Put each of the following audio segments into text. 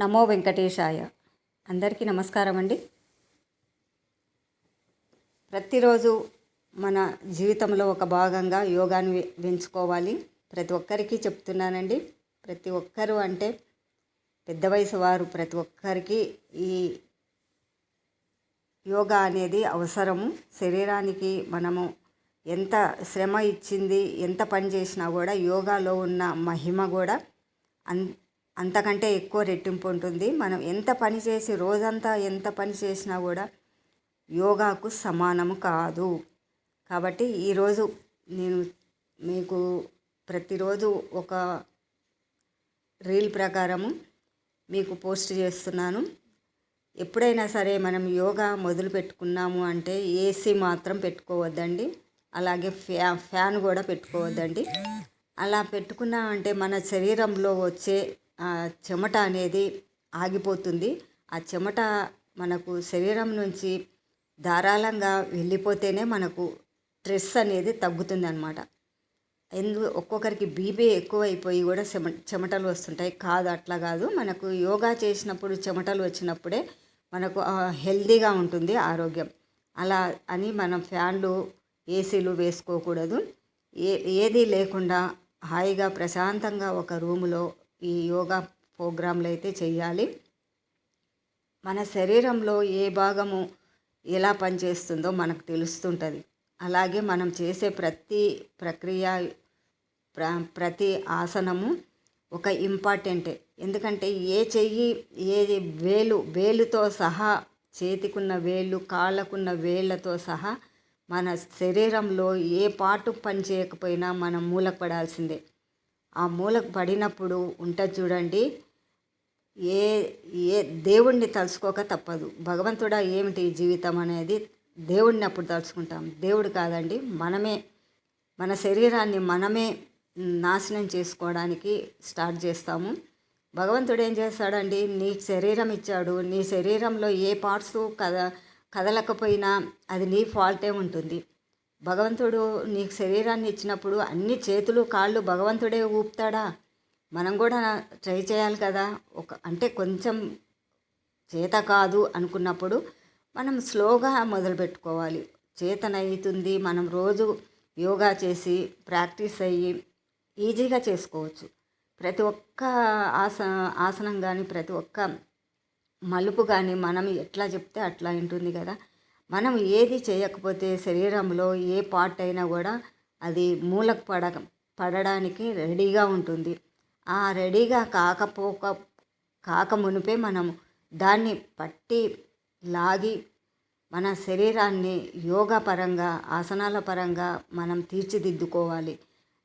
నమో వెంకటేశాయ. అందరికీ నమస్కారం అండి. ప్రతిరోజు మన జీవితంలో ఒక భాగంగా యోగాను పెంచుకోవాలి ప్రతి ఒక్కరికి చెప్తున్నానండి. ప్రతి ఒక్కరు అంటే పెద్ద వయసు వారు ప్రతి ఒక్కరికి ఈ యోగా అనేది అవసరము. శరీరానికి మనము ఎంత శ్రమ ఇచ్చింది ఎంత పని చేసినా కూడా యోగాలో ఉన్న మహిమ కూడా అన్ అంతకంటే ఎక్కువ రెట్టింపు ఉంటుంది. మనం ఎంత పని చేసి రోజంతా ఎంత పని చేసినా కూడా యోగాకు సమానము కాదు. కాబట్టి ఈరోజు నేను మీకు ప్రతిరోజు ఒక రీల్ ప్రకారము మీకు పోస్ట్ చేస్తున్నాను. ఎప్పుడైనా సరే మనం యోగా మొదలు పెట్టుకున్నాము అంటే ఏసీ మాత్రం పెట్టుకోవద్దండి. అలాగే ఫ్యా ఫ్యాన్ కూడా పెట్టుకోవద్దండి. అలా పెట్టుకున్నామంటే మన శరీరంలో వచ్చే చెమట అనేది ఆగిపోతుంది. ఆ చెమట మనకు శరీరం నుంచి ధారాళంగా వెళ్ళిపోతేనే మనకు స్ట్రెస్ అనేది తగ్గుతుంది అనమాట ఎందు ఒక్కొక్కరికి బీపీ ఎక్కువైపోయి కూడా చెమ చెమటలు వస్తుంటాయి. కాదు అట్లా కాదు. మనకు యోగా చేసినప్పుడు చెమటలు వచ్చినప్పుడే మనకు హెల్దీగా ఉంటుంది ఆరోగ్యం. అలా అని మనం ఫ్యాన్లు ఏసీలు వేసుకోకూడదు. ఏ ఏది లేకుండా హాయిగా ప్రశాంతంగా ఒక రూములో ఈ యోగా ప్రోగ్రాంలు అయితే చేయాలి మన శరీరంలో ఏ భాగము ఎలా పనిచేస్తుందో మనకు తెలుస్తుంటుంది. అలాగే మనం చేసే ప్రతి ప్రక్రియ ప్ర ప్రతి ఆసనము ఒక ఇంపార్టెంటే. ఎందుకంటే ఏ చెయ్యి ఏ వేలు వేలుతో సహా చేతికున్న వేళ్ళు కాళ్ళకున్న వేళ్ళతో సహా మన శరీరంలో ఏ పాటు పని చేయకపోయినా మనం మూలపడాల్సిందే. ఆ మూలకు పడినప్పుడు ఉంటుంది చూడండి. ఏ ఏ దేవుణ్ణి తలుచుకోక తప్పదు. భగవంతుడా ఏమిటి జీవితం అనేది? దేవుడిని అప్పుడు తలుచుకుంటాం. దేవుడు కాదండి మనమే మన శరీరాన్ని మనమే నాశనం చేసుకోవడానికి స్టార్ట్ చేస్తాము. భగవంతుడు ఏం చేస్తాడండి? నీ శరీరం ఇచ్చాడు. నీ శరీరంలో ఏ పార్ట్స్ కద కదలకపోయినా అది నీ ఫాల్టే ఉంటుంది. భగవంతుడు నీకు శరీరాన్ని ఇచ్చినప్పుడు అన్ని చేతులు కాళ్ళు భగవంతుడే ఊపుతాడా? మనం కూడా ట్రై చేయాలి కదా. ఒక అంటే కొంచెం చేత కాదు అనుకున్నప్పుడు మనం స్లోగా మొదలు పెట్టుకోవాలి చేతన అవుతుంది మనం రోజు యోగా చేసి ప్రాక్టీస్ అయ్యి ఈజీగా చేసుకోవచ్చు. ప్రతి ఒక్క ఆస ఆసనం కానీ ప్రతి ఒక్క మలుపు కానీ మనం ఎట్లా చెప్తే అట్లా ఉంటుంది కదా. మనం ఏది చేయకపోతే శరీరంలో ఏ పార్ట్ అయినా కూడా అది మూలకు పడ పడడానికి రెడీగా ఉంటుంది. ఆ రెడీగా కాకపోక కాక మునిపే మనం దాన్ని పట్టి లాగి మన శరీరాన్ని యోగా పరంగా ఆసనాల పరంగా మనం తీర్చిదిద్దుకోవాలి.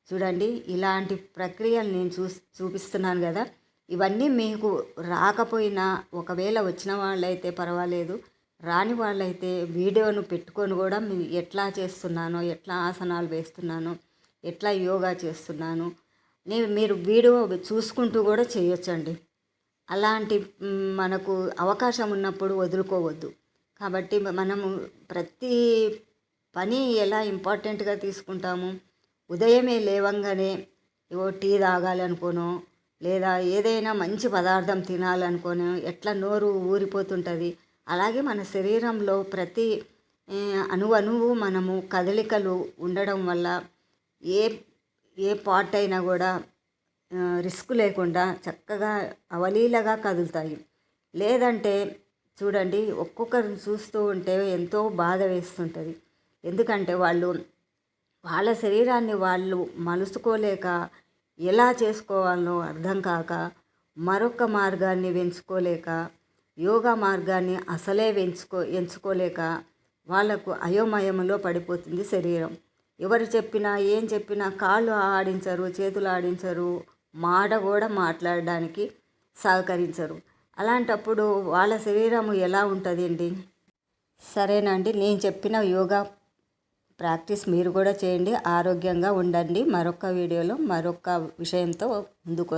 చూడండి ఇలాంటి ప్రక్రియలు నేను చూ చూపిస్తున్నాను కదా. ఇవన్నీ మీకు రాకపోయినా ఒకవేళ వచ్చిన వాళ్ళైతే పర్వాలేదు. రాని వాళ్ళైతే వీడియోను పెట్టుకొని కూడా ఎట్లా చేస్తున్నానో ఎట్లా ఆసనాలు వేస్తున్నానో ఎట్లా యోగా చేస్తున్నాను నేను మీరు వీడియో చూసుకుంటూ కూడా చేయొచ్చండి. అలాంటి మనకు అవకాశం ఉన్నప్పుడు వదులుకోవద్దు. కాబట్టి మనము ప్రతి పని ఎలా ఇంపార్టెంట్గా తీసుకుంటాము? ఉదయమే లేవంగానే ఏవో టీ తాగాలనుకోనో లేదా ఏదైనా మంచి పదార్థం తినాలనుకోనో ఎట్లా నోరు ఊరిపోతుంటుంది? అలాగే మన శరీరంలో ప్రతి అణువణువు మనము కదలికలు ఉండడం వల్ల ఏ ఏ పార్ట్ అయినా కూడా రిస్క్ లేకుండా చక్కగా అవలీలగా కదులుతాయి. లేదంటే చూడండి ఒక్కొక్కరిని చూస్తూ ఉంటే ఎంతో బాధ వేస్తుంటుంది. ఎందుకంటే వాళ్ళు వాళ్ళ శరీరాన్ని వాళ్ళు మలుసుకోలేక ఎలా చేసుకోవాలో అర్థం కాక మరొక మార్గాన్ని పెంచుకోలేక యోగా మార్గాన్ని అసలే వెంచుకో ఎంచుకోలేక వాళ్ళకు అయోమయంలో పడిపోతుంది శరీరం. ఎవరు చెప్పినా ఏం చెప్పినా కాళ్ళు ఆడించరు చేతులు ఆడించరు మాట కూడా మాట్లాడడానికి సహకరించరు. అలాంటప్పుడు వాళ్ళ శరీరము ఎలా ఉంటుందండి? సరేనండి నేను చెప్పిన యోగా ప్రాక్టీస్ మీరు కూడా చేయండి ఆరోగ్యంగా ఉండండి. మరొక వీడియోలో మరొక విషయంతో ముందుకు